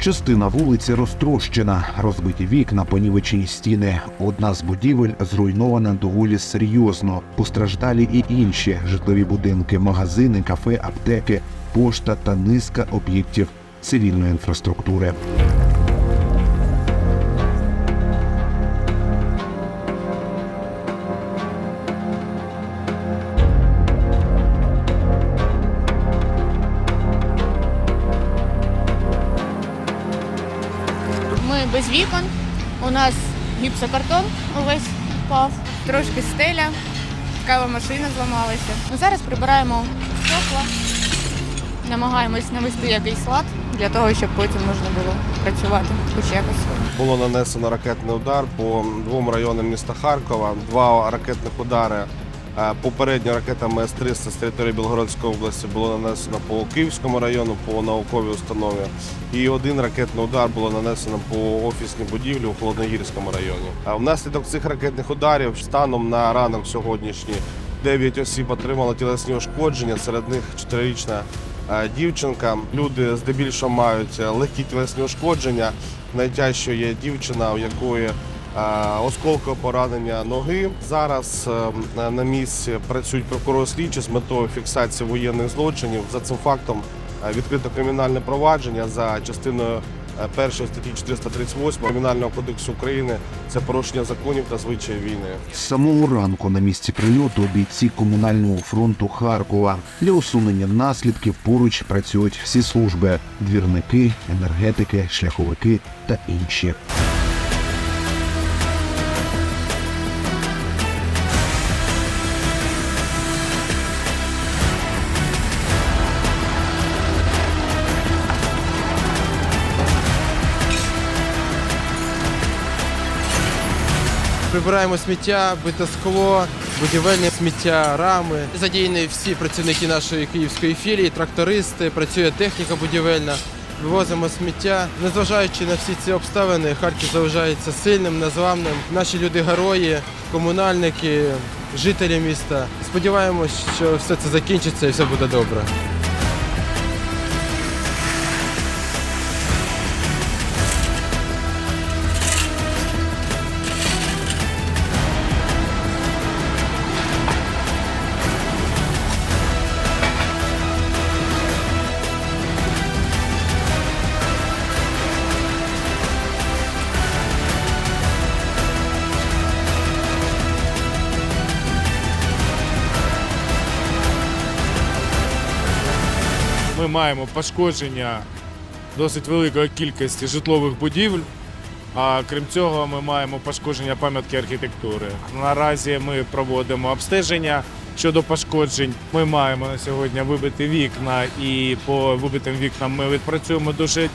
Частина вулиці розтрощена, розбиті вікна, понівечені стіни. Одна з будівель зруйнована доволі серйозно. Постраждалі і інші житлові будинки, магазини, кафе, аптеки, пошта та низка об'єктів цивільної інфраструктури. Без вікон. У нас гіпсокартон увесь впав, трошки стеля, кава машина зламалася. Ну, зараз прибираємо стекла, намагаємось навести якийсь лад для того, щоб потім можна було працювати хоч якось. Було нанесено ракетний удар по двом районам міста Харкова. Два ракетних удари. Попередньо ракетами С-300 з території Білгородської області було нанесено по Київському району, по науковій установі. І один ракетний удар було нанесено по офісній будівлі у Холодногірському районі. А внаслідок цих ракетних ударів станом на ранок сьогоднішній 9 осіб отримали тілесні ушкодження. Серед них 4-річна е, дівчинка. Люди здебільшого мають е, легкі тілесні ушкодження. Найтяжче є дівчина, у якої осколкове поранення ноги. Зараз е, на місці працюють прокурори слідчі з метою фіксації воєнних злочинів. За цим фактом е, відкрито кримінальне провадження за частиною е, першої статті 438 Кримінального кодексу України. Це порушення законів та звичаїв війни. З самого ранку на місці прильоту бійці комунального фронту Харкова для усунення наслідків поруч працюють всі служби: двірники, енергетики, шляховики та інші. Прибираємо сміття, бите скло, будівельне сміття, рами. Задіяні всі працівники нашої київської філії, трактористи, працює техніка будівельна. Вивозимо сміття. Незважаючи на всі ці обставини, Харків залишається сильним, незламним. Наші люди герої, комунальники, жителі міста. Сподіваємось, що все це закінчиться і все буде добре. Ми маємо пошкодження досить великої кількості житлових будівель. А крім цього, ми маємо пошкодження пам'ятки архітектури. Наразі ми проводимо обстеження щодо пошкоджень. Ми маємо на сьогодні вибити вікна, і по вибитим вікнам ми відпрацюємо дуже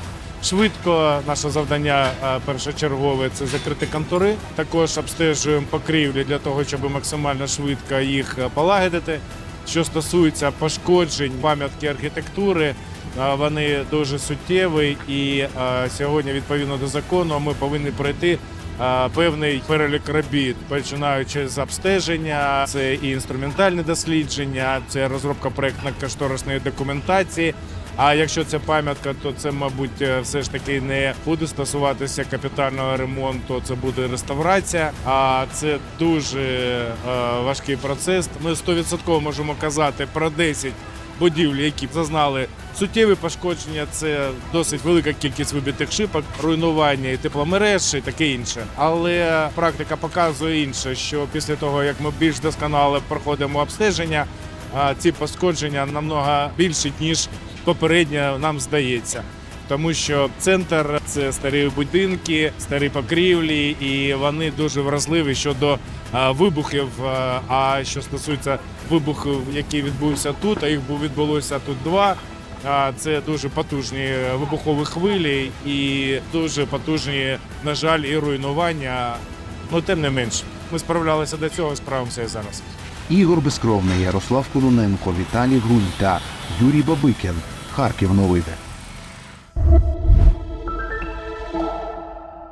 швидко. Наше завдання е, першочергове це закрити контури. Також обстежуємо покрівлі для того, щоб максимально швидко їх е, полагодити. Що стосується пошкоджень пам'ятки архітектури, вони дуже суттєві, і сьогодні, відповідно до закону, ми повинні пройти певний перелік робіт, починаючи з обстеження, це і інструментальне дослідження, це розробка проєктно-кошторисної документації. А якщо це пам'ятка, то це, мабуть, е, все ж таки не буде стосуватися капітального ремонту, це буде реставрація. А це дуже е, важкий процес. Ми 100% можемо казати про 10 будівель, які зазнали суттєві пошкодження. Це досить велика кількість вибитих шипок, руйнування і тепломереж і таке інше. Але практика показує інше, що після того як ми більш досконало проходимо обстеження, ці пошкодження намного більші ніж попередньо нам здається. Тому що центр це старі будинки, старі покрівлі, і вони дуже вразливі щодо вибухів. А, що стосується вибухів, які відбувся тут, а їх відбулося тут два. А, Це дуже потужні вибухові хвилі і дуже потужні, на жаль, і руйнування. Ну тим не менш, ми справлялися до цього, справимося і зараз. Ігор Безкровний, Ярослав Кононенко, Віталій Грунь та Юрій Бабикін. Харків новини.